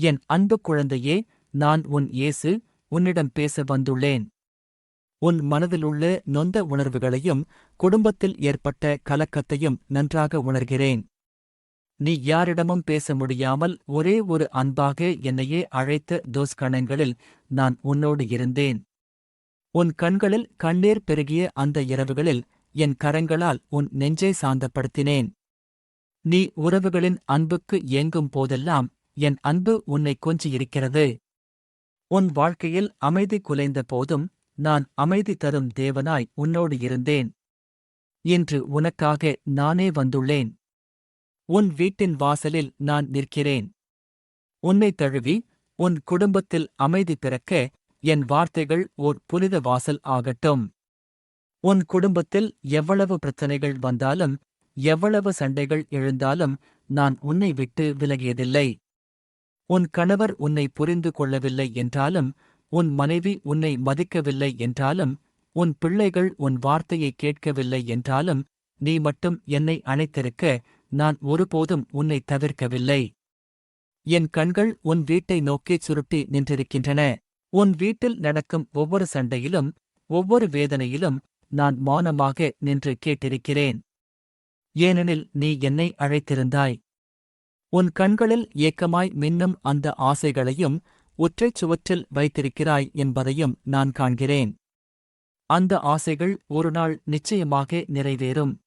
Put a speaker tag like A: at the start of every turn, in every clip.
A: என் அன்பு குழந்தையே நான் உன் இயேசு உன்னிடம் பேச வந்துள்ளேன். உன் மனதிலுள்ள நொந்த உணர்வுகளையும் குடும்பத்தில் ஏற்பட்ட கலக்கத்தையும் நன்றாக உணர்கிறேன். நீ யாரிடமும் பேச முடியாமல் ஒரே ஒரு அன்பாக என்னையே அழைத்த தோஸ்கணங்களில் நான் உன்னோடு இருந்தேன். உன் கண்களில் கண்ணீர் பெருகிய அந்த இரவுகளில் என் கரங்களால் உன் நெஞ்சை சாந்தப்படுத்தினேன். நீ உறவுகளின் அன்புக்கு ஏங்கும் போதெல்லாம் என் அன்பு உன்னை கொஞ்சியிருக்கிறது. உன் வாழ்க்கையில் அமைதி குலைந்த போதும் நான் அமைதி தரும் தேவனாய் உன்னோடு இருந்தேன். இன்று உனக்காக நானே வந்துள்ளேன். உன் வீட்டின் வாசலில் நான் நிற்கிறேன். உன்னை தழுவி உன் குடும்பத்தில் அமைதி பிறக்க என் வார்த்தைகள் ஓர் புனித வாசல் ஆகட்டும். உன் குடும்பத்தில் எவ்வளவு பிரச்சனைகள் வந்தாலும் எவ்வளவு சண்டைகள் எழுந்தாலும் நான் உன்னை விட்டு விலகியதில்லை. உன் கணவர் உன்னை புரிந்து கொள்ளவில்லை என்றாலும் உன் மனைவி உன்னை மதிக்கவில்லை என்றாலும் உன் பிள்ளைகள் உன் வார்த்தையை கேட்கவில்லை என்றாலும் நீ மட்டும் என்னை அணைத்திருக்க நான் ஒருபோதும் உன்னை தவிர்க்கவில்லை. என் கண்கள் உன் வீட்டை நோக்கிச் சுருட்டி நின்றிருக்கின்றன. உன் வீட்டில் நடக்கும் ஒவ்வொரு சண்டையிலும் ஒவ்வொரு வேதனையிலும் நான் மௌனமாக நின்று கேட்டிருக்கிறேன். ஏனெனில் நீ என்னை அழைத்திருந்தாய். உன் கண்களில் ஏக்கமாய் மின்னும் அந்த ஆசைகளையும் ஒற்றைச் சுவற்றில் வைத்திருக்கிறாய் என்பதையும் நான் காண்கிறேன். அந்த ஆசைகள் ஒருநாள் நிச்சயமாக நிறைவேறும்.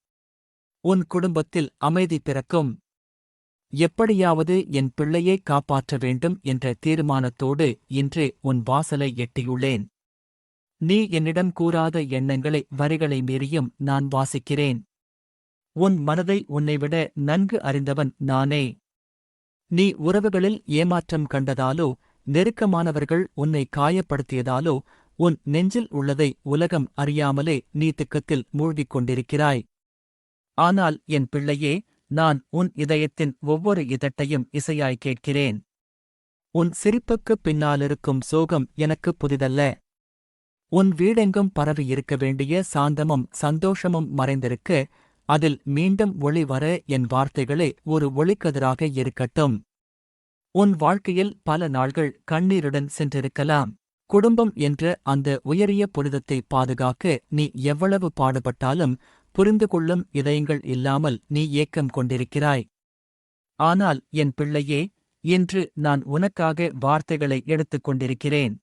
A: உன் குடும்பத்தில் அமைதி பிறக்கும். எப்படியாவது என் பிள்ளையை காப்பாற்ற வேண்டும் என்ற தீர்மானத்தோடு இன்று உன் வாசலை எட்டியுள்ளேன். நீ என்னிடம் கூறாத எண்ணங்களை வரிகளை மீறியும் நான் வாசிக்கிறேன். உன் மனதை உன்னைவிட நன்கு அறிந்தவன் நானே. நீ உறவுகளில் ஏமாற்றம் கண்டதாலோ நெருக்கமானவர்கள் உன்னை காயப்படுத்தியதாலோ உன் நெஞ்சில் உள்ளதை உலகம் அறியாமலே நீ திக்கத்தில் மூழ்கிக் கொண்டிருக்கிறாய். ஆனால் என் பிள்ளையே நான் உன் இதயத்தின் ஒவ்வொரு இதட்டையும் இசையாய் கேட்கிறேன். உன் சிரிப்புக்குப் பின்னாலிருக்கும் சோகம் எனக்கு புதிதல்ல. உன் வீடெங்கும் பரவி இருக்க வேண்டிய சாந்தமும் சந்தோஷமும் மறைந்திருக்க அதில் மீண்டும் ஒளி வர என் வார்த்தைகளே ஒரு ஒளிக்கதிராக இருக்கட்டும். உன் வாழ்க்கையில் பல நாள்கள் கண்ணீருடன் சென்றிருக்கலாம். குடும்பம் என்ற அந்த உயரிய புனிதத்தை பாதுகாக்க நீ எவ்வளவு பாடுபட்டாலும் புரிந்து கொள்ளும் இதயங்கள் இல்லாமல் நீ ஏக்கம் கொண்டிருக்கிறாய். ஆனால் என் பிள்ளையே இன்று நான் உனக்காக வார்த்தைகளை எடுத்துக் கொண்டிருக்கிறேன்.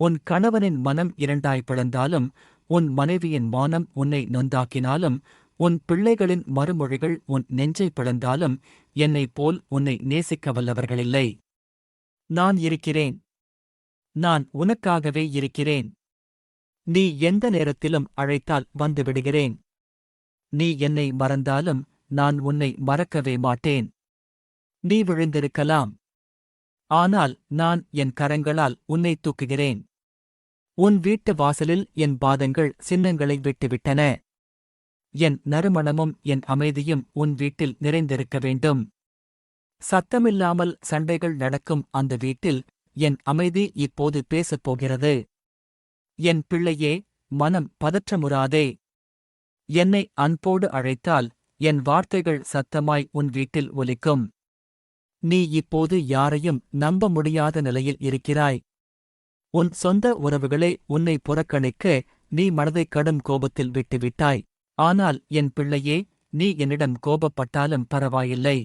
A: உன் கணவனின் மனம் இரண்டாய் பிளந்தாலும் உன் மனைவியின் மானம் உன்னை நொந்தாக்கினாலும் உன் பிள்ளைகளின் மறுமொழிகள் உன் நெஞ்சை பிளந்தாலும் என்னைப் போல் உன்னை நேசிக்க வல்லவர்களில்லை. நான் இருக்கிறேன். நான் உனக்காகவே இருக்கிறேன். நீ எந்த நேரத்திலும் அழைத்தால் வந்துவிடுகிறேன் நீ என்னை மறந்தாலும் நான் உன்னை மறக்கவே மாட்டேன். நீ விழுந்திருக்கலாம். ஆனால் நான் என் கரங்களால் உன்னை தூக்குகிறேன். உன் வீட்டு வாசலில் என் பாதங்கள் சின்னங்களை விட்டுவிட்டன. என் நறுமணமும் என் அமைதியும் உன் வீட்டில் நிறைந்திருக்க வேண்டும். சத்தமில்லாமல் சண்டைகள் நடக்கும் அந்த வீட்டில் என் அமைதி இப்போது பேசப் போகிறது. என் பிள்ளையே மனம் பதற்றமுறாதே. என்னை அன்போடு அழைத்தால் என் வார்த்தைகள் சத்தமாய் உன் வீட்டில் ஒலிக்கும். நீ இப்போது யாரையும் நம்ப முடியாத நிலையில் இருக்கிறாய். உன் சொந்த உறவுகளே உன்னை புறக்கணிக்க நீ மனதை கடும் கோபத்தில் விட்டுவிட்டாய். ஆனால் என் பிள்ளையே நீ என்னிடம் கோபப்பட்டாலும் பரவாயில்லை.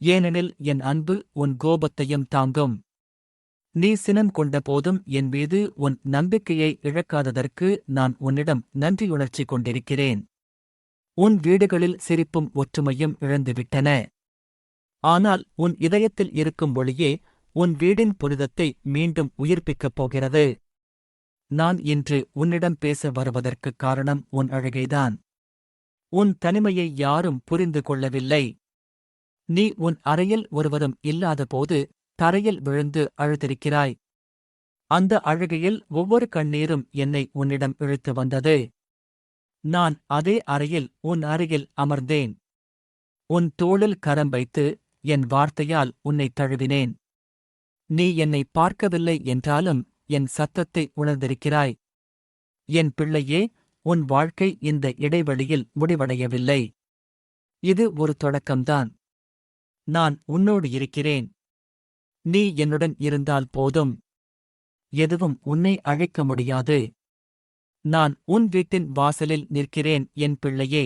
A: ஏனெனில் என் அன்பு உன் கோபத்தையும் தாங்கும். நீ சினம் கொண்ட போதும் என் மீது உன் நம்பிக்கையை இழக்காததற்கு நான் உன்னிடம் நன்றியுணர்ச்சி கொண்டிருக்கிறேன். உன் வீடுகளில் சிரிப்பும் ஒற்றுமையும் இழந்துவிட்டன. ஆனால் உன் இதயத்தில் இருக்கும் ஒளியே உன் வீடின் புனிதத்தை மீண்டும் உயிர்ப்பிக்கப் போகிறது. நான் இன்று உன்னிடம் பேச வருவதற்குக் காரணம் உன் அழகைதான். உன் தனிமையை யாரும் புரிந்து கொள்ளவில்லை. நீ உன் அறையில் ஒருவரும் இல்லாதபோது தரையில் விழுந்து அழுதிருக்கிறாய். அந்த அழுகையில் ஒவ்வொரு கண்ணீரும் என்னை உன்னிடம் இழுத்து வந்தது. நான் அதே அறையில் உன் அருகில் அமர்ந்தேன். உன் தோளில் கரம் வைத்து என் வார்த்தையால் உன்னை தழுவினேன். நீ என்னை பார்க்கவில்லை என்றாலும் என் சத்தத்தை உணர்ந்திருக்கிறாய். என் பிள்ளையே உன் வாழ்க்கை இந்த இடைவெளியில் முடிவடையவில்லை. இது ஒரு தொடக்கம்தான். நான் உன்னோடு இருக்கிறேன். நீ என்னுடன் இருந்தால் போதும். எதுவும் உன்னை அழைக்க முடியாது. நான் உன் வீட்டின் வாசலில் நிற்கிறேன் என் பிள்ளையே.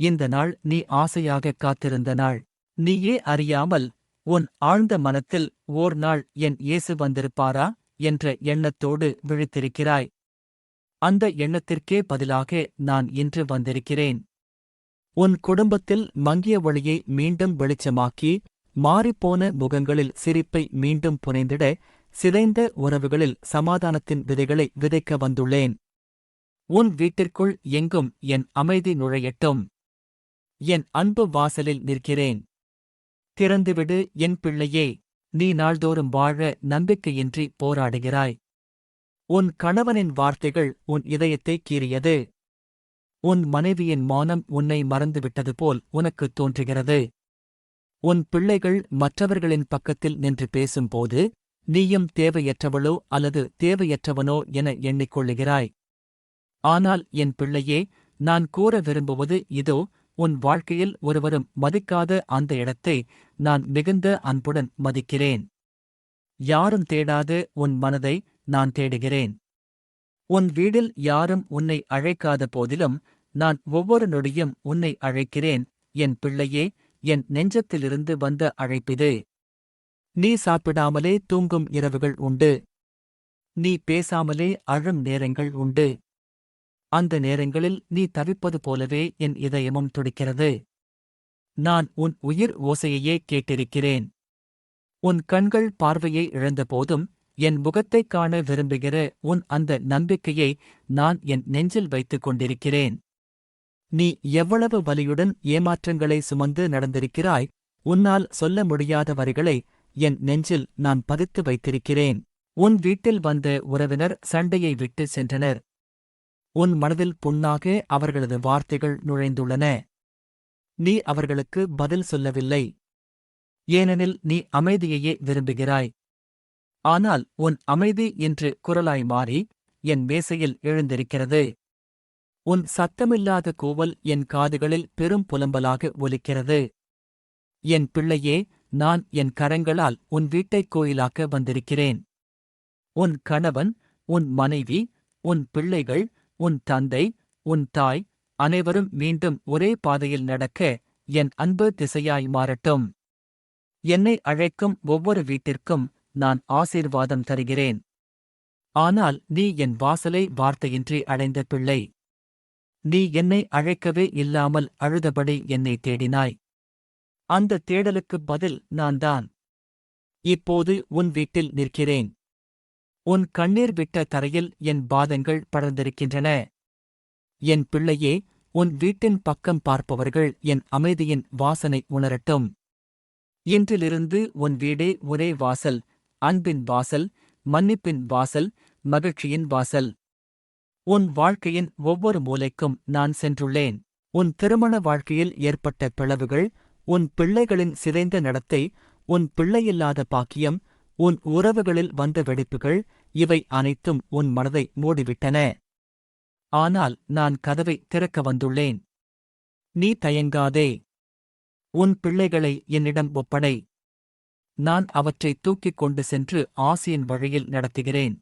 A: இந்த நாள் நீ ஆசையாக காத்திருந்த நாள். நீயே அறியாமல் உன் ஆழ்ந்த மனத்தில் ஓர் நாள் என் இயேசு வந்திருப்பாரா? என்ற எண்ணத்தோடு விழித்திருக்கிறாய். அந்த எண்ணத்திற்கே பதிலாக நான் இன்று வந்திருக்கிறேன். உன் குடும்பத்தில் மங்கிய ஒளியை மீண்டும் வெளிச்சமாக்கி மாறிப்போன முகங்களில் சிரிப்பை மீண்டும் புனைந்திட சிதைந்த உறவுகளில் சமாதானத்தின் விதைகளை விதைக்க வந்துள்ளேன். உன் வீட்டிற்குள் எங்கும் என் அமைதி நுழையட்டும். என் அன்பு வாசலில் நிற்கிறேன். திறந்துவிடு என் பிள்ளையே. நீ நாள்தோறும் வாழ நம்பிக்கையின்றி போராடுகிறாய். உன் கணவனின் வார்த்தைகள் உன் இதயத்தை கீறியது. உன் மனைவியின் மௌனம் உன்னை மறந்துவிட்டது போல் உனக்குத் தோன்றுகிறது. உன் பிள்ளைகள் மற்றவர்களின் பக்கத்தில் நின்று பேசும்போது நீயும் தேவையற்றவளோ அல்லது தேவையற்றவனோ என எண்ணிக்கொள்ளுகிறாய். ஆனால் என் பிள்ளையே நான் கூற விரும்புவது இதோ உன் வாழ்க்கையில் ஒருவரும் மதிக்காத அந்த இடத்தை நான் மிகுந்த அன்புடன் மதிக்கிறேன். யாரும் தேடாத உன் மனதை நான் தேடுகிறேன். உன் வீடில் யாரும் உன்னை அழைக்காத போதிலும் நான் ஒவ்வொரு நொடியும் உன்னை அழைக்கிறேன். என் பிள்ளையே என் நெஞ்சத்திலிருந்து வந்த அழைப்பிது. நீ சாப்பிடாமலே தூங்கும் இரவுகள் உண்டு. நீ பேசாமலே அழும் நேரங்கள் உண்டு. அந்த நேரங்களில் நீ தவிப்பது போலவே என் இதயமும் துடிக்கிறது. நான் உன் உயிர் ஓசையையே கேட்டிருக்கிறேன். உன் கண்கள் பார்வையை இழந்தபோதும் என் முகத்தைக் காண விரும்புகிற உன் அந்த நம்பிக்கையை நான் என் நெஞ்சில் வைத்துக் கொண்டிருக்கிறேன். நீ எவ்வளவு வலியுடன் ஏமாற்றங்களை சுமந்து நடந்திருக்கிறாய் உன்னால் சொல்ல முடியாத வரிகளை என் நெஞ்சில் நான் பதித்து வைத்திருக்கிறேன். உன் வீட்டில் வந்த உறவினர் சண்டையை விட்டு சென்றனர். உன் மனதில் புண்ணாக அவர்களது வார்த்தைகள் நுழைந்துள்ளன. நீ அவர்களுக்கு பதில் சொல்லவில்லை. ஏனெனில் நீ அமைதியையே விரும்புகிறாய். ஆனால் உன் அமைதி என்று குரலாய் மாறி என் மேசையில் எழுந்திருக்கிறது. உன் சத்தமில்லாத கூவல் என் காதுகளில் பெரும் புலம்பலாக ஒலிக்கிறது. என் பிள்ளையே நான் என் கரங்களால் உன் வீட்டைக் கோயிலாக்க வந்திருக்கிறேன். உன் கணவன் உன் மனைவி உன் பிள்ளைகள் உன் தந்தை உன் தாய் அனைவரும் மீண்டும் ஒரே பாதையில் நடக்க என் அன்பு திசையாய் மாறட்டும். என்னை அழைக்கும் ஒவ்வொரு வீட்டிற்கும் நான் ஆசீர்வாதம் தருகிறேன். ஆனால் நீ என் வாசலை வார்த்தையின்றி அடைந்த பிள்ளை. நீ என்னை அழைக்கவே இல்லாமல் அழுதபடி என்னை தேடினாய். அந்த தேடலுக்குப் பதில் நான்தான். இப்போது உன் வீட்டில் நிற்கிறேன். உன் கண்ணீர் விட்ட தரையில் என் பாதங்கள் படர்ந்திருக்கின்றன. என் பிள்ளையே உன் வீட்டின் பக்கம் பார்ப்பவர்கள் என் அமைதியின் வாசனை உணரட்டும். இன்றிலிருந்து உன் வீடே ஒரே வாசல் அன்பின் வாசல் மன்னிப்பின் வாசல் மகிழ்ச்சியின் வாசல். உன் வாழ்க்கையின் ஒவ்வொரு மூலைக்கும் நான் சென்றுள்ளேன். உன் திருமண வாழ்க்கையில் ஏற்பட்ட பிளவுகள் உன் பிள்ளைகளின் சிதைந்த நடத்தை உன் பிள்ளையில்லாத பாக்கியம் உன் உறவுகளில் வந்த வெடிப்புகள் இவை அனைத்தும் உன் மனதை மூடிவிட்டன. ஆனால் நான் கதவை திறக்க வந்துள்ளேன். நீ தயங்காதே. உன் பிள்ளைகளை என்னிடம் ஒப்படை. நான் அவற்றை தூக்கிக் கொண்டு சென்று ஆசியின் வழியில் நடத்துகிறேன்.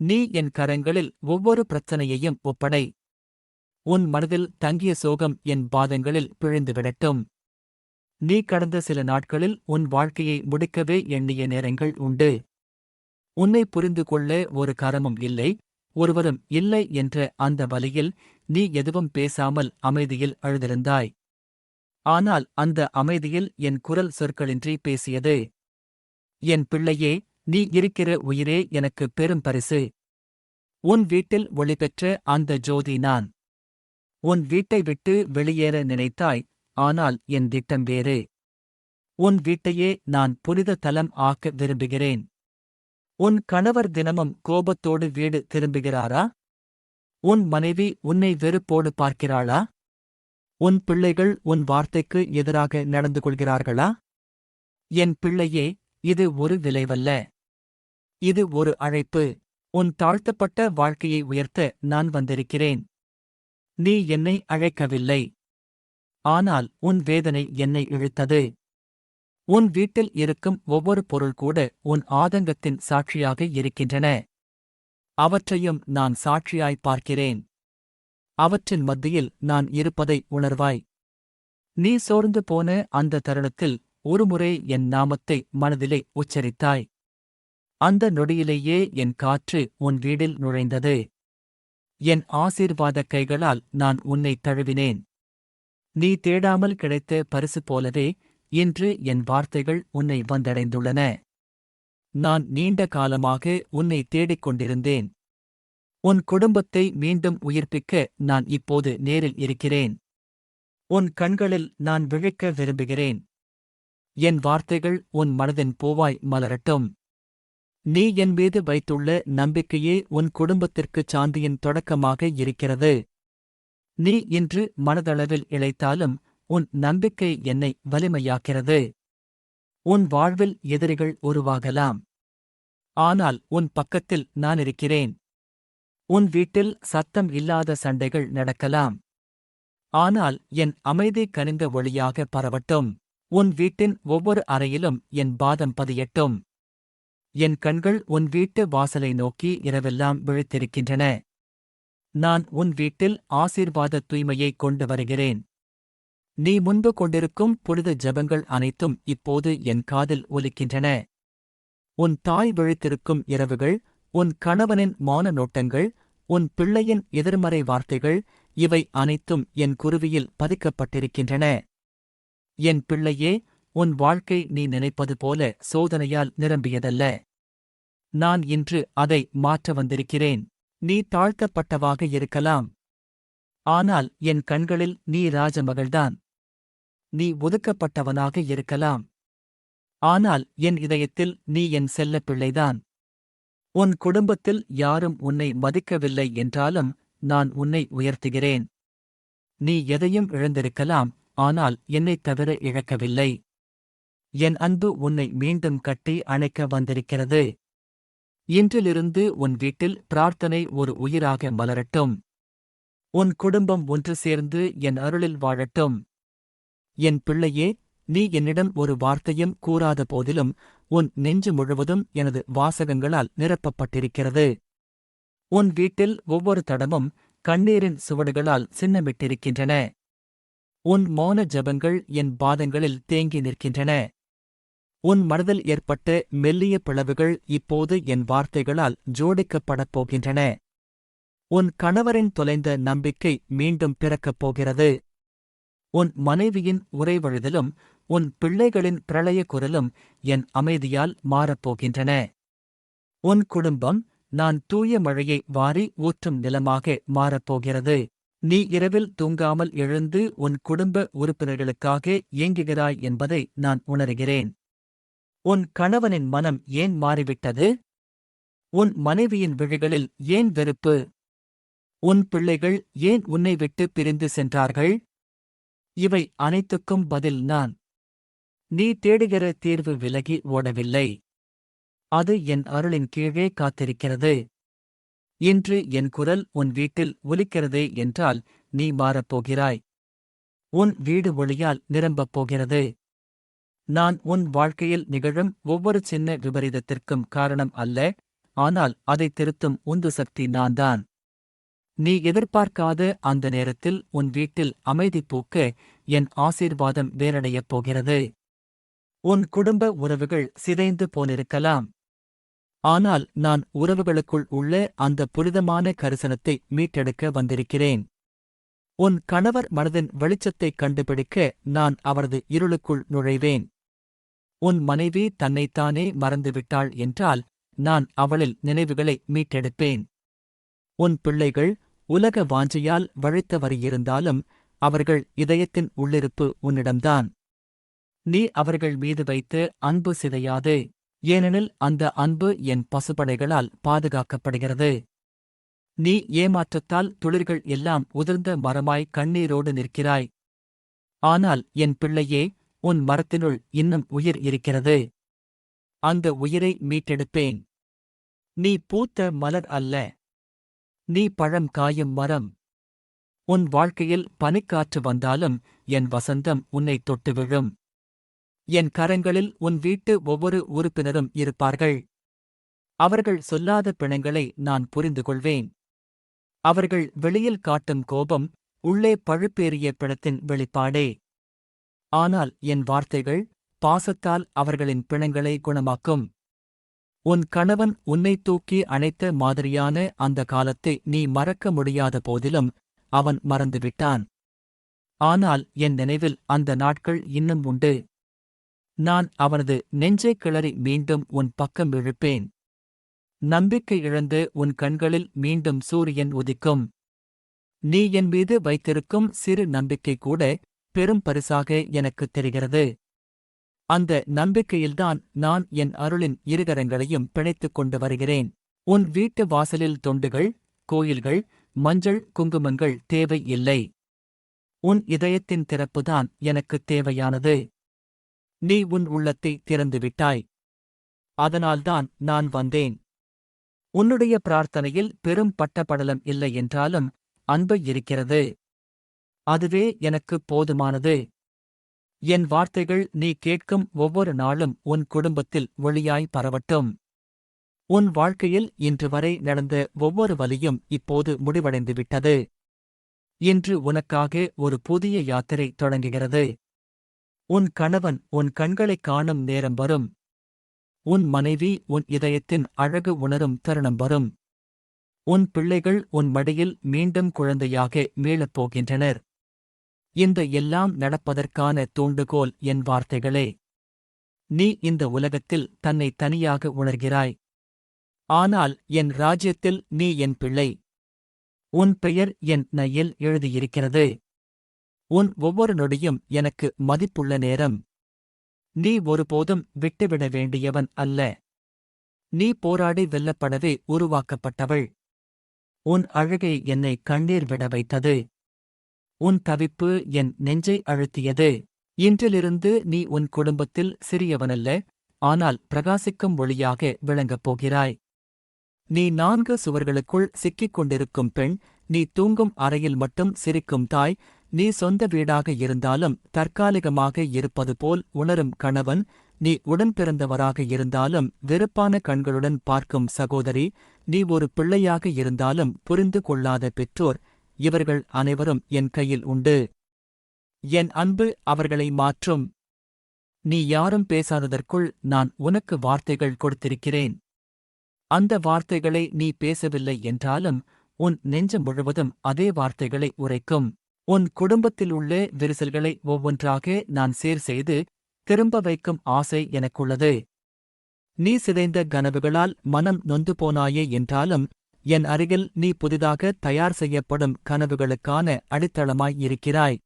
A: நீ என் கரங்களில் ஒவ்வொரு பிரச்சனையையும் ஒப்படை. உன் மனதில் தங்கிய சோகம் என் பாதங்களில் பிழிந்துவிடட்டும். நீ கடந்த சில நாட்களில் உன் வாழ்க்கையை முடிக்கவே எண்ணிய நேரங்கள் உண்டு. உன்னை புரிந்து கொள்ள ஒரு கரமும் இல்லை ஒருவரும் இல்லை என்ற அந்த வலியில் நீ எதுவும் பேசாமல் அமைதியில் அழுதிருந்தாய். ஆனால் அந்த அமைதியில் என் குரல் சொற்களின்றி பேசியது என் பிள்ளையே நீ இருக்கிற உயிரே எனக்கு பெரும் பரிசு. உன் வீட்டில் ஒளிபெற்ற அந்த ஜோதி நான். உன் வீட்டை விட்டு வெளியேற நினைத்தாய் ஆனால் என் திட்டம் வேறு. உன் வீட்டையே நான் புனித தலம் ஆக்க விரும்புகிறேன். உன் கணவர் தினமும் கோபத்தோடு வீடு திரும்புகிறாரா? உன் மனைவி உன்னை வெறுப்போடு பார்க்கிறாளா? உன் பிள்ளைகள் உன் வார்த்தைக்கு எதிராக நடந்து கொள்கிறார்களா? என் பிள்ளையே இது ஒரு விளைவல்ல. இது ஒரு அழைப்பு. உன் தாழ்த்தப்பட்ட வாழ்க்கையை உயர்த்த நான் வந்திருக்கிறேன். நீ என்னை அழைக்கவில்லை. ஆனால் உன் வேதனை என்னை இழுத்தது. உன் வீட்டில் இருக்கும் ஒவ்வொரு பொருள் கூட உன் ஆதங்கத்தின் சாட்சியாக இருக்கின்றன. அவற்றையும் நான் சாட்சியாய் பார்க்கிறேன். அவற்றின் மத்தியில் நான் இருப்பதை உணர்வாய். நீ சோர்ந்து போன அந்த தருணத்தில் ஒருமுறை என் நாமத்தை மனதிலே உச்சரித்தாய். அந்த நொடியிலேயே என் காற்று உன் வீடில் நுழைந்தது. என் ஆசீர்வாதக் கைகளால் நான் உன்னை தழுவினேன். நீ தேடாமல் கிடைத்த பரிசு போலவே இன்று என் வார்த்தைகள் உன்னை வந்தடைந்துள்ளன. நான் நீண்ட காலமாக உன்னை தேடிக் கொண்டிருந்தேன். உன் குடும்பத்தை மீண்டும் உயிர்ப்பிக்க நான் இப்போது நேரில் இருக்கிறேன். உன் கண்களில் நான் விழிக்க விரும்புகிறேன். என் வார்த்தைகள் உன் மனதின் பூவாய் மலரட்டும். நீ என் மீது வைத்துள்ள நம்பிக்கையே உன் குடும்பத்திற்குச் சாந்தியின் தொடக்கமாக இருக்கிறது. நீ இன்று மனதளவில் இழைத்தாலும் உன் நம்பிக்கை என்னை வலிமையாக்கிறது. உன் வாழ்வில் எதிரிகள் உருவாகலாம். ஆனால் உன் பக்கத்தில் நான் இருக்கிறேன். உன் வீட்டில் சத்தம் இல்லாத சண்டைகள் நடக்கலாம். ஆனால் என் அமைதி கனிந்த ஒளியாக பரவட்டும். உன் வீட்டின் ஒவ்வொரு அறையிலும் என் பாதம் பதியட்டும். என் கண்கள் உன் வீட்டு வாசலை நோக்கி இரவெல்லாம் விழித்திருக்கின்றன. நான் உன் வீட்டில் ஆசீர்வாத தூய்மையை கொண்டு வருகிறேன். நீ முன்பு கொண்டிருக்கும் புனித ஜபங்கள் அனைத்தும் இப்போது என் காதில் ஒலிக்கின்றன. உன் தாய் விழித்திருக்கும் இரவுகள் உன் கணவனின் மௌன நோட்டங்கள் உன் பிள்ளையின் எதிர்மறை வார்த்தைகள் இவை அனைத்தும் என் குருவியில் பதிக்கப்பட்டிருக்கின்றன. என் பிள்ளையே உன் வாழ்க்கை நீ நினைப்பது போல சோதனையால் நிரம்பியதல்ல. நான் இன்று அதை மாற்ற வந்திருக்கிறேன். நீ தாழ்த்தப்பட்டவாக இருக்கலாம். ஆனால் என் கண்களில் நீ ராஜமகள்தான். நீ ஒதுக்கப்பட்டவனாக இருக்கலாம். ஆனால் என் இதயத்தில் நீ என் செல்லப் பிள்ளைதான் உன் குடும்பத்தில் யாரும் உன்னை மதிக்கவில்லை என்றாலும் நான் உன்னை உயர்த்துகிறேன். நீ எதையும் இழந்திருக்கலாம் ஆனால் என்னைத் தவிர இழக்கவில்லை. என் அன்பு உன்னை மீண்டும் கட்டி அணைக்க வந்திருக்கிறது. இன்றிலிருந்து உன் வீட்டில் பிரார்த்தனை ஒரு உயிராக மலரட்டும். உன் குடும்பம் ஒன்று சேர்ந்து என் அருளில் வாழட்டும். என் பிள்ளையே நீ என்னிடம் ஒரு வார்த்தையும் கூறாத போதிலும் உன் நெஞ்சு முழுவதும் எனது வாசகங்களால் நிரப்பப்பட்டிருக்கிறது. உன் வீட்டில் ஒவ்வொரு தடமும் கண்ணீரின் சுவடுகளால் சின்னமிட்டிருக்கின்றன. உன் மௌன ஜபங்கள் என் பாதங்களில் தேங்கி நிற்கின்றன. உன் மனதில் ஏற்பட்ட மெல்லிய பிளவுகள் இப்போது என் வார்த்தைகளால் ஜோடிக்கப்படப் போகின்றன. உன் கணவரின் தொலைந்த நம்பிக்கை மீண்டும் பிறக்கப் போகிறது. உன் மனைவியின் உறைவழுதலும் உன் பிள்ளைகளின் பிரளய குரலும் என் அமைதியால் மாறப்போகின்றன உன் குடும்பம் நான் தூய மழையை வாரி ஊற்றும் நிலமாக மாறப்போகிறது நீ இரவில் தூங்காமல் எழுந்து உன் குடும்ப உறுப்பினர்களுக்காக இயங்குகிறாய் என்பதை நான் உணர்கிறேன். உன் கணவனின் மனம் ஏன் மாறிவிட்டது? உன் மனைவியின் விழிகளில் ஏன் வெறுப்பு? உன் பிள்ளைகள் ஏன் உன்னை விட்டு பிரிந்து சென்றார்கள்? இவை அனைத்துக்கும் பதில் நான். நீ தேடுகிற தீர்வு விலகி ஓடவில்லை. அது என் அருளின் கீழே காத்திருக்கிறது. இன்று என் குரல் உன் வீட்டில் ஒலிக்கிறதே என்றால் நீ மாறப்போகிறாய். உன் வீடு ஒளியால் நிரம்பப் போகிறது. நான் உன் வாழ்க்கையில் நிகழும் ஒவ்வொரு சின்ன விபரீதத்திற்கும் காரணம் அல்ல ஆனால் அதை திருத்தும் உந்து சக்தி நான்தான். நீ எதிர்பார்க்காத அந்த நேரத்தில் உன் வீட்டில் அமைதி பூக்க என் ஆசீர்வாதம் வேரடையப் போகிறது. உன் குடும்ப உறவுகள் சிதைந்து போனிருக்கலாம். ஆனால் நான் உறவுகளுக்குள் உள்ள அந்த புனிதமான கரிசனத்தை மீட்டெடுக்க வந்திருக்கிறேன். உன் கணவர் மனதின் வெளிச்சத்தைக் கண்டுபிடிக்க நான் அவரது இருளுக்குள் நுழைவேன். உன் மனைவி தன்னைத்தானே மறந்துவிட்டாள் என்றால் நான் அவளில் நினைவுகளை மீட்டெடுப்பேன். உன் பிள்ளைகள் உலக வாஞ்சையால் வழித்தவறியிருந்தாலும் அவர்கள் இதயத்தின் உள்ளிருப்பு உன்னிடம்தான். நீ அவர்கள் மீது வைத்து அன்பு சிதையாது ஏனெனில் அந்த அன்பு என் பசுபடைகளால் பாதுகாக்கப்படுகிறது. நீ ஏமாற்றத்தால் துளிர்கள் எல்லாம் உதிர்ந்த மரமாய் கண்ணீரோடு நிற்கிறாய். ஆனால் என் பிள்ளையே உன் மரத்தினுள் இன்னும் உயிர் இருக்கிறது. அந்த உயிரை மீட்டெடுப்பேன். நீ பூத்த மலர் அல்ல. நீ பழம் காயும் மரம். உன் வாழ்க்கையில் பனிக்காற்று வந்தாலும் என் வசந்தம் உன்னை தொட்டு விழும். என் கரங்களில் உன் வீட்டு ஒவ்வொரு உறுப்பினரும் இருப்பார்கள். அவர்கள் சொல்லாத பிணங்களை நான் புரிந்து கொள்வேன். அவர்கள் வெளியில் காட்டும் கோபம் உள்ளே பழுப்பேறிய பிணத்தின் வெளிப்பாடே. ஆனால் என் வார்த்தைகள் பாசத்தால் அவர்களின் பிணங்களை குணமாக்கும். உன் கணவன் உன்னை தூக்கி அணைத்த மாதிரியான அந்த காலத்தை நீ மறக்க முடியாத போதிலும் அவன் மறந்துவிட்டான். ஆனால் என் நினைவில் அந்த நாட்கள் இன்னும் உண்டு. நான் அவனது நெஞ்சைக் கிளறி மீண்டும் உன் பக்கம் இழுப்பேன். நம்பிக்கை இழந்து உன் கண்களில் மீண்டும் சூரியன் உதிக்கும். நீ என் மீது வைத்திருக்கும் சிறு நம்பிக்கை கூட பெரும் பரிசாக எனக்குத் தெரிகிறது. அந்த நம்பிக்கையில்தான் நான் என் அருளின் இருகரங்களையும் பிணைத்துக் கொண்டு வருகிறேன். உன் வீட்டு வாசலில் தொண்டுகள் கோயில்கள் மஞ்சள் குங்குமங்கள் தேவை இல்லை. உன் இதயத்தின் திறப்புதான் எனக்குத் தேவையானது. நீ உன் உள்ளத்தை திறந்துவிட்டாய். அதனால்தான் நான் வந்தேன். உன்னுடைய பிரார்த்தனையில் பெரும் பட்டப்படலம் இல்லை என்றாலும் அன்பு இருக்கிறது. அதுவே எனக்கு போதுமானது. என் வார்த்தைகள் நீ கேட்கும் ஒவ்வொரு நாளும் உன் குடும்பத்தில் ஒளியாய் பரவட்டும். உன் வாழ்க்கையில் இன்று வரை நடந்த ஒவ்வொரு வலியும் இப்போது முடிவடைந்துவிட்டது. இன்று உனக்காக ஒரு புதிய யாத்திரை தொடங்குகிறது. உன் கணவன் உன் கண்களைக் காணும் நேரம் வரும். உன் மனைவி உன் இதயத்தின் அழகு உணரும் தருணம் வரும். உன் பிள்ளைகள் உன் மடியில் மீண்டும் குழந்தையாக மீளப் போகின்றனர். இந்த எல்லாம் நடப்பதற்கான தூண்டுகோல் என் வார்த்தைகளே. நீ இந்த உலகத்தில் தன்னை தனியாக உணர்கிறாய். ஆனால் என் ராஜ்யத்தில் நீ என் பிள்ளை. உன் பெயர் என் நையில் எழுதியிருக்கிறது. உன் ஒவ்வொரு நொடியும் எனக்கு மதிப்புள்ள நேரம். நீ ஒருபோதும் விட்டுவிட வேண்டியவன் அல்ல. நீ போராடி வெல்லப்படவே உருவாக்கப்பட்டவள். உன் அழகை என்னை கண்ணீர் விட வைத்தது. உன் தவிப்பு என் நெஞ்சை அழுத்தியது. இன்றிலிருந்து நீ உன் குடும்பத்தில் சிறியவனல்ல ஆனால் பிரகாசிக்கும் ஒளியாக விளங்கப் போகிறாய். நீ நான்கு சுவர்களுக்குள் சிக்கிக் கொண்டிருக்கும் பெண் நீ தூங்கும் அறையில் மட்டும் சிரிக்கும் தாய் நீ சொந்த வீடாக இருந்தாலும் தற்காலிகமாக இருப்பது போல் உணரும் கணவன் நீ உடன் பிறந்தவராக இருந்தாலும் வெறுப்பான கண்களுடன் பார்க்கும் சகோதரி நீ ஒரு பிள்ளையாக இருந்தாலும் புரிந்து கொள்ளாத பெற்றோர் இவர்கள் அனைவரும் என் கையில் உண்டு. என் அன்பு அவர்களை மாற்றும். நீ யாரும் பேசாததற்குள் நான் உனக்கு வார்த்தைகள் கொடுத்திருக்கிறேன். அந்த வார்த்தைகளை நீ பேசவில்லை என்றாலும் உன் நெஞ்சம் முழுவதும் அதே வார்த்தைகளை உரைக்கும். உன் குடும்பத்தில் உள்ள விரிசல்களை ஒவ்வொன்றாக நான் சீர் செய்து திரும்ப வைக்கும் ஆசை எனக்குள்ளது. நீ சிதைந்த கனவுகளால் மனம் நொந்து போனாயே என்றாலும் என் அருகில் நீ புதிதாக தயார் செய்யப்படும் கனவுகளுக்கான அடித்தளமாய் இருக்கிறாய்.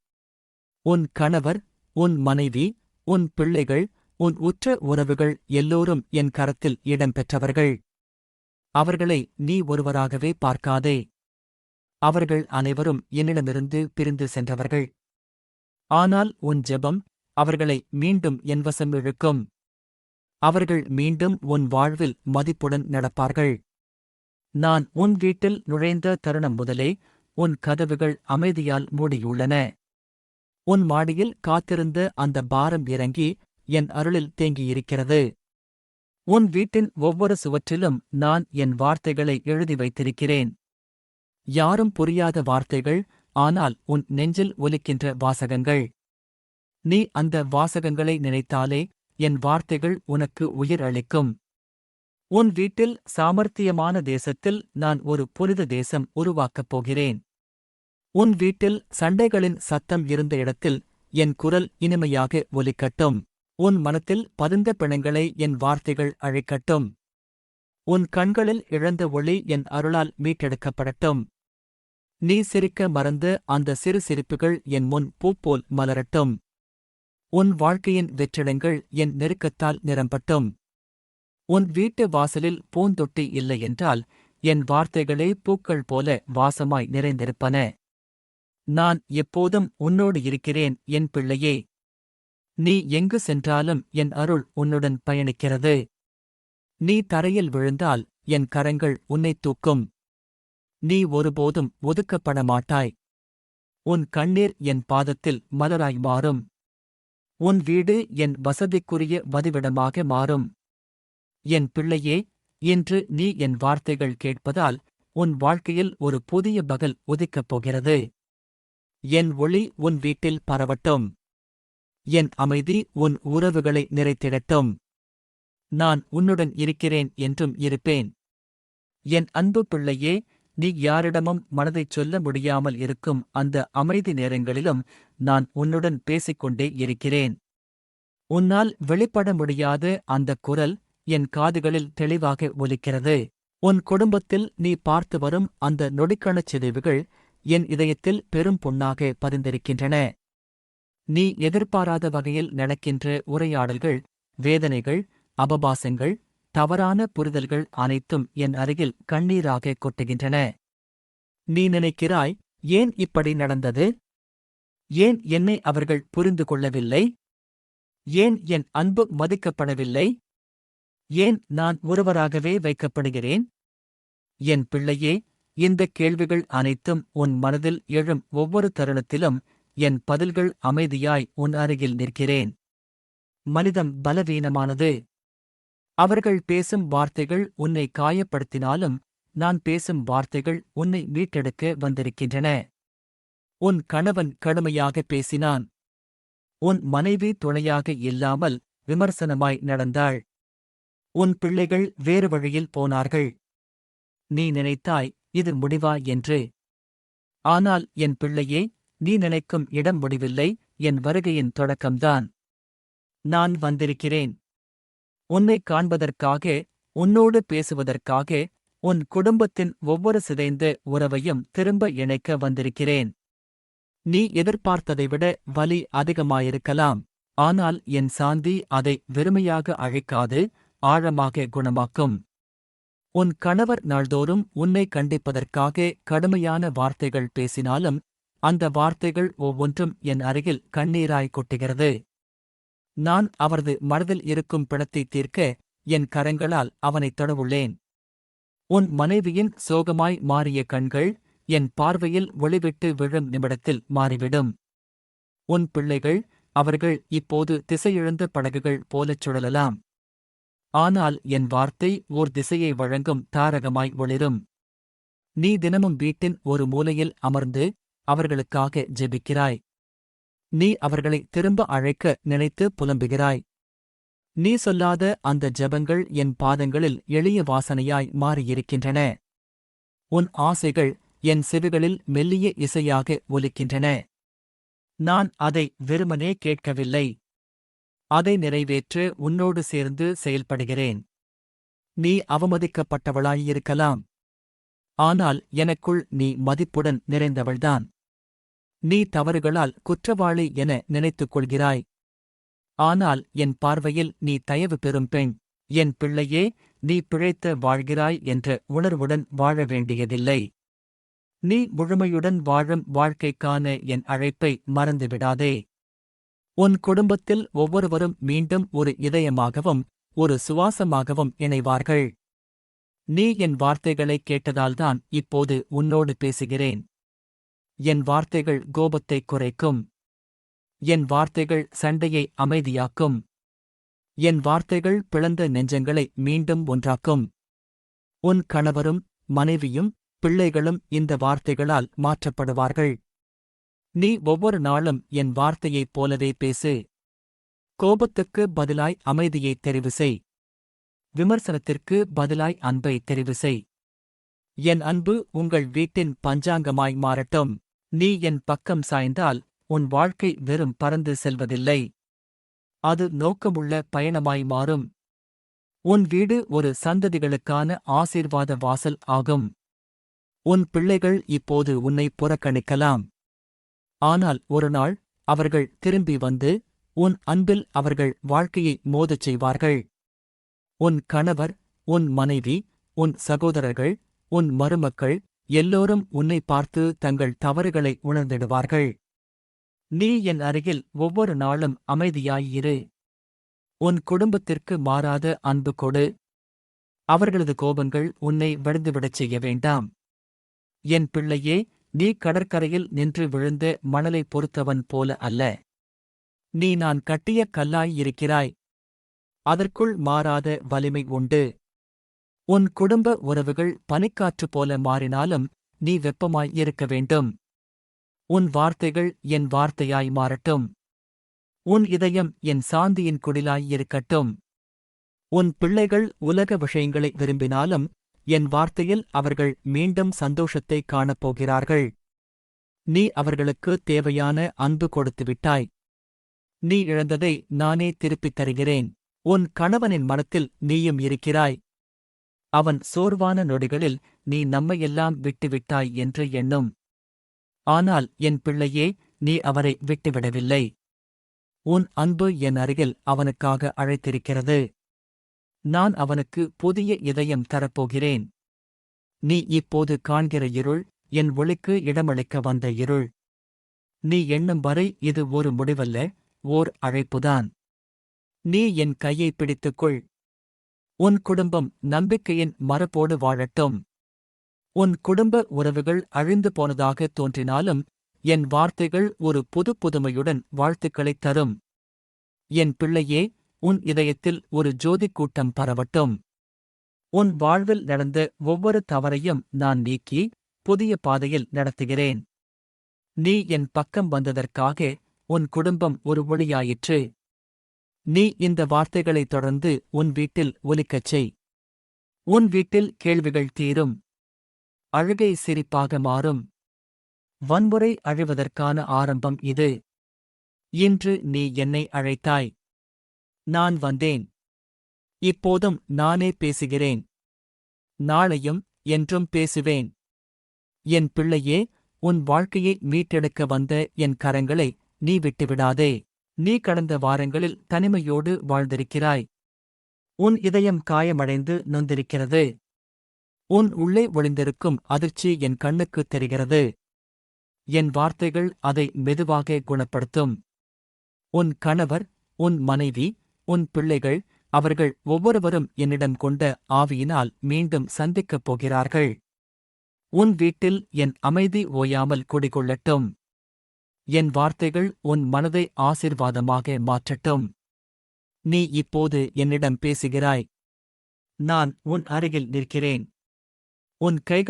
A: உன் கணவர் உன் மனைவி உன் பிள்ளைகள் உன் உற்ற உறவுகள் எல்லோரும் என் கரத்தில் இடம்பெற்றவர்கள். அவர்களை நீ ஒருவராகவே பார்க்காதே. அவர்கள் அனைவரும் என்னிடமிருந்து பிரிந்து சென்றவர்கள். ஆனால் உன் ஜெபம் அவர்களை மீண்டும் என் வசம் இழுக்கும். அவர்கள் மீண்டும் உன் வாழ்வில் மதிப்புடன் நடப்பார்கள். நான் உன் வீட்டில் நுழைந்த தருணம் முதலே உன் கதவுகள் அமைதியால் மூடியுள்ளன. உன் மாடியில் காத்திருந்த அந்த பாரம் இறங்கி என் அருளில் தேங்கியிருக்கிறது. உன் வீட்டின் ஒவ்வொரு சுவற்றிலும் நான் என் வார்த்தைகளை எழுதி வைத்திருக்கிறேன். யாரும் புரியாத வார்த்தைகள் ஆனால் உன் நெஞ்சில் ஒலிக்கின்ற வாசகங்கள். நீ அந்த வாசகங்களை நினைத்தாலே என் வார்த்தைகள் உனக்கு உயிர் அளிக்கும். உன் வீட்டில் சாமர்த்தியமான தேசத்தில் நான் ஒரு புனித தேசம் உருவாக்கப் போகிறேன். உன் வீட்டில் சண்டைகளின் சத்தம் இருந்த இடத்தில் என் குரல் இனிமையாக ஒலிக்கட்டும். உன் மனத்தில் பதிந்த பிணங்களை என் வார்த்தைகள் அழைக்கட்டும். உன் கண்களில் இழந்த ஒளி என் அருளால் மீட்டெடுக்கப்படட்டும். நீ சிரிக்க மறந்து அந்த சிறு சிரிப்புகள் என் முன் பூப்போல் மலரட்டும். உன் வாழ்க்கையின் வெற்றிடங்கள் என் நெருக்கத்தால் நிரம்பட்டும். உன் வீட்டு வாசலில் பூந்தொட்டி இல்லை என்றால் என் வார்த்தைகளே பூக்கள் போல வாசமாய் நிறைந்திருப்பன. நான் எப்போதும் உன்னோடு இருக்கிறேன் என் பிள்ளையே. நீ எங்கு சென்றாலும் என் அருள் உன்னுடன் பயணிக்கிறது. நீ தரையில் விழுந்தால் என் கரங்கள் உன்னைத் தூக்கும். நீ ஒருபோதும் ஒதுக்கப்பட மாட்டாய். உன் கண்ணீர் என் பாதத்தில் மலராய் மாறும். உன் வீடு என் வசதிக்குரிய வதிவிடமாக மாறும். என் பிள்ளையே இன்று நீ என் வார்த்தைகள் கேட்பதால் உன் வாழ்க்கையில் ஒரு புதிய பகல் உதிக்கப் போகிறது. என் ஒளி உன் வீட்டில் பரவட்டும். என் அமைதி உன் உறவுகளை நிறைத்திடட்டும். நான் உன்னுடன் இருக்கிறேன் என்றும் இருப்பேன். என் அன்பு பிள்ளையே நீ யாரிடமும் மனதைச் சொல்ல முடியாமல் இருக்கும் அந்த அமைதி நேரங்களிலும் நான் உன்னுடன் பேசிக்கொண்டே இருக்கிறேன். உன்னால் வெளிப்பட முடியாத அந்தக் குரல் என் காதுகளில் தெளிவாக ஒலிக்கிறது. உன் குடும்பத்தில் நீ பார்த்து வரும் அந்த நொடிக்கணச் சிதைவுகள் என் இதயத்தில் பெரும் புண்ணாக பதிந்திருக்கின்றன. நீ எதிர்பாராத வகையில் நடக்கின்ற உரையாடல்கள் வேதனைகள் அபபாசங்கள் தவறான புரிதல்கள் அனைத்தும் என் அருகில் கண்ணீராக கொட்டுகின்றன. நீ நினைக்கிறாய் ஏன் இப்படி நடந்தது? ஏன் என்னை அவர்கள் புரிந்து கொள்ளவில்லை? ஏன் என் அன்பு மதிக்கப்படவில்லை? ஏன் நான் ஒருவராகவே வைக்கப்படுகிறேன்? என் பிள்ளையே இந்தக் கேள்விகள் அனைத்தும் உன் மனதில் எழும் ஒவ்வொரு தருணத்திலும் என் பதில்கள் அமைதியாய் உன் அருகில் நிற்கிறேன். மனிதம் பலவீனமானது. அவர்கள் பேசும் வார்த்தைகள் உன்னை காயப்படுத்தினாலும் நான் பேசும் வார்த்தைகள் உன்னை மீட்டெடுக்க வந்திருக்கின்றன. உன் கணவன் கடுமையாக பேசினான். உன் மனைவி துணையாக இல்லாமல் விமர்சனமாய் நடந்தாள். உன் பிள்ளைகள் வேறு வழியில் போனார்கள். நீ நினைத்தாய் இது முடிவா என்று. ஆனால் என் பிள்ளையே நீ நினைக்கும் இடம் முடிவில்லை என் வருகையின் தொடக்கம்தான். நான் வந்திருக்கிறேன். உன்னை காண்பதற்காக உன்னோடு பேசுவதற்காக உன் குடும்பத்தின் ஒவ்வொரு சிதைந்த உறவையும் திரும்ப இணைக்க வந்திருக்கிறேன். நீ எதிர்பார்த்ததை விட வலி அதிகமாயிருக்கலாம். ஆனால் என் சாந்தி அதை வெறுமையாக அழைக்காது ஆழமாக குணமாக்கும். உன் கணவர் நாள்தோறும் உன்னை கண்டிப்பதற்காக கடுமையான வார்த்தைகள் பேசினாலும் அந்த வார்த்தைகள் ஒவ்வொன்றும் என் அருகில் கண்ணீராய் கொட்டுகிறது. நான் அவரது மனதில் இருக்கும் பிணத்தை தீர்க்க என் கரங்களால் அவனைத் தொடவுள்ளேன். உன் மனைவியின் சோகமாய் மாறிய கண்கள் என் பார்வையில் ஒளிவிட்டு விழும் நிமிடத்தில் மாறிவிடும். உன் பிள்ளைகள் அவர்கள் இப்போது திசையிழந்த படகுகள் போலச் சுழலலாம். ஆனால் என் வார்த்தை ஓர் திசையை வழங்கும் தாரகமாய் ஒளிரும். நீ தினமும் வீட்டின் ஒரு மூலையில் அமர்ந்து அவர்களுக்காக ஜெபிக்கிறாய். நீ அவர்களை திரும்ப அழைக்க நினைத்து புலம்புகிறாய். நீ சொல்லாத அந்த ஜெபங்கள் என் பாதங்களில் எளிய வாசனையாய் மாறியிருக்கின்றன. உன் ஆசைகள் என் செவிகளில் மெல்லிய இசையாக ஒலிக்கின்றன. நான் அதை வெறுமனே கேட்கவில்லை. அதை நிறைவேற்ற உன்னோடு சேர்ந்து செயல்படுகிறேன். நீ அவமதிக்கப்பட்டவளாயிருக்கலாம். ஆனால் எனக்குள் நீ மதிப்புடன் நிறைந்தவள்தான். நீ தவறுகளால் குற்றவாளி என நினைத்துக் கொள்கிறாய் ஆனால் என் பார்வையில் நீ தயவு பெறும் பெண். என் பிள்ளையே நீ பிழைத்த வாழ்கிறாய் என்ற உணர்வுடன் வாழ வேண்டியதில்லை. நீ முழுமையுடன் வாழும் வாழ்க்கைக்கான என் அழைப்பை மறந்துவிடாதே. உன் குடும்பத்தில் ஒவ்வொருவரும் மீண்டும் ஒரு இதயமாகவும் ஒரு சுவாசமாகவும் இணைவார்கள். நீ என் வார்த்தைகளைக் கேட்டதால்தான் இப்போது உன்னோடு பேசுகிறேன். என் வார்த்தைகள் கோபத்தை குறைக்கும். என் வார்த்தைகள் சண்டையை அமைதியாக்கும். என் வார்த்தைகள் பிளந்த நெஞ்சங்களை மீண்டும் ஒன்றாக்கும். உன் கணவரும் மனைவியும் பிள்ளைகளும் இந்த வார்த்தைகளால் மாற்றப்படுவார்கள். நீ ஒவ்வொரு நாளும் என் வார்த்தையைப் போலவே பேசு. கோபத்துக்கு பதிலாய் அமைதியைத் தெரிவு செய். விமர்சனத்திற்கு பதிலாய் அன்பை தெரிவு செய். என் அன்பு உங்கள் வீட்டின் பஞ்சாங்கமாய் மாறட்டும். நீ என் பக்கம் சாய்ந்தால் உன் வாழ்க்கை வெறும் பறந்து செல்வதில்லை. அது நோக்கமுள்ள பயணமாய் மாறும். உன் வீடு ஒரு சந்ததிகளுக்கான ஆசீர்வாத வாசல் ஆகும். உன் பிள்ளைகள் இப்போது உன்னை புறக்கணிக்கலாம். ஆனால் ஒருநாள் அவர்கள் திரும்பி வந்து உன் அன்பில் அவர்கள் வாழ்க்கையை மோதச் செய்வார்கள். உன் கணவர் உன் மனைவி உன் சகோதரர்கள் உன் மருமக்கள் எல்லோரும் உன்னை பார்த்து தங்கள் தவறுகளை உணர்ந்திடுவார்கள். நீ என் அருகில் ஒவ்வொரு நாளும் அமைதியாயிரு. உன் குடும்பத்திற்கு மாறாத அன்பு கொடு. அவர்களது கோபங்கள் உன்னை விழுந்துவிடச் செய்ய வேண்டாம். என் பிள்ளையே நீ கடற்கரையில் நின்று விழுந்த மணலை பொறுத்தவன் போல அல்ல. நீ நான் கட்டிய கல்லாய் இருக்கிறாய். அதற்குள் மாறாத வலிமை உண்டு. உன் குடும்ப உறவுகள் பனிக்காற்று போல மாறினாலும் நீ வெப்பமாய் இருக்க வேண்டும். உன் வார்த்தைகள் என் வார்த்தையாய் மாறட்டும். உன் இதயம் என் சாந்தியின் குடிலாய் இருக்கட்டும். உன் பிள்ளைகள் உலக விஷயங்களை விரும்பினாலும் என் வார்த்தையில் அவர்கள் மீண்டும் சந்தோஷத்தை காணப்போகிறார்கள். நீ அவர்களுக்கு தேவையான அன்பு கொடுத்துவிட்டாய். நீ இழந்ததை நானே திருப்பித் தருகிறேன். உன் கணவனின் மனத்தில் நீயும் இருக்கிறாய். அவன் சோர்வான நொடிகளில் நீ நம்மையெல்லாம் விட்டுவிட்டாய் என்று எண்ணும். ஆனால் என் பிள்ளையே நீ அவரை விட்டுவிடவில்லை. உன் அன்பு என் அருகில் அவனுக்காக அழைத்திருக்கிறது. நான் அவனுக்கு புதிய இதயம் தரப்போகிறேன். நீ இப்போது காண்கிற இருள் என் ஒளிக்கு இடமளிக்க வந்த இருள். நீ எண்ணும் வரை இது ஒரு முடிவல்ல ஓர் அழைப்புதான். நீ என் கையை பிடித்துக்கொள். உன் குடும்பம் நம்பிக்கையின் மரப்போடு வாழட்டும். உன் குடும்ப உறவுகள் அழிந்து போனதாக தோன்றினாலும் என் வார்த்தைகள் ஒரு புது புதுமையுடன் வாழ்த்துக்களைத் தரும். என் பிள்ளையே உன் இதயத்தில் ஒரு ஜோதிக் கூட்டம் பரவட்டும். உன் வாழ்வில் நடந்த ஒவ்வொரு தவறையும் நான் நீக்கி புதிய பாதையில் நடத்துகிறேன். நீ என் பக்கம் வந்ததற்காக உன் குடும்பம் ஒரு ஒளியாயிற்று. நீ இந்த வார்த்தைகளைத் தொடர்ந்து உன் வீட்டில் ஒலிக்கச் செய். உன் வீட்டில் கேள்விகள் தீரும். அழுகை சிரிப்பாக மாறும். வன்முறை அழிவதற்கான ஆரம்பம் இது. இன்று நீ என்னை அழைத்தாய். நான் வந்தேன். இப்போதும் நானே பேசுகிறேன். நாளையும் என்றும் பேசுவேன். என் பிள்ளையே உன் வாழ்க்கையை மீட்டெடுக்க வந்த என் கரங்களை நீ விட்டுவிடாதே. நீ கடந்த வாரங்களில் தனிமையோடு வாழ்ந்திருக்கிறாய். உன் இதயம் காயமடைந்து நொந்திருக்கிறது. உன் உள்ளே ஒளிந்திருக்கும் அதிர்ச்சி என் கண்ணுக்குத் தெரிகிறது. என் வார்த்தைகள் அதை மெதுவாக குணப்படுத்தும். உன் கணவர் உன் மனைவி உன் பிள்ளைகள் அவர்கள் ஒவ்வொருவரும் என்னிடம் கொண்ட ஆவியினால் மீண்டும் சந்திக்கப் போகிறார்கள். உன் வீட்டில் என் அமைதி ஓயாமல் குடிகொள்ளட்டும். என் வார்த்தைகள் உன் மனதை ஆசிர்வாதமாக மாற்றட்டும். நீ இப்போது என்னிடம் பேசுகிறாய். நான் உன் அருகில் நிற்கிறேன். உன் கைகள்